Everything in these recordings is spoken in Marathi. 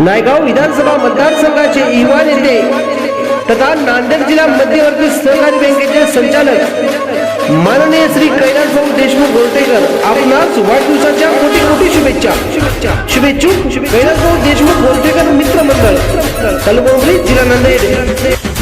नायगाव विधानसभा मतदारसंघाचे युवा नेते तथा नांदेड जिल्हा मध्यवर्ती सहकारी बँकेचे संचालक. माननीय श्री कैलास भाऊ देशमुख गोरटेकर आपणास वाढदिवसाच्या कोटी कोटी शुभेच्छा. शुभेच्छा शुभेच्छुक कैलास भाऊ देशमुख गोरटेकर मित्र मंडळ कलबोंगली जिल्हा नांदेड.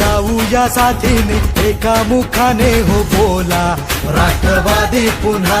जाऊया साथीने एका मुखाने हो बोला राष्ट्रवादी पुन्हा.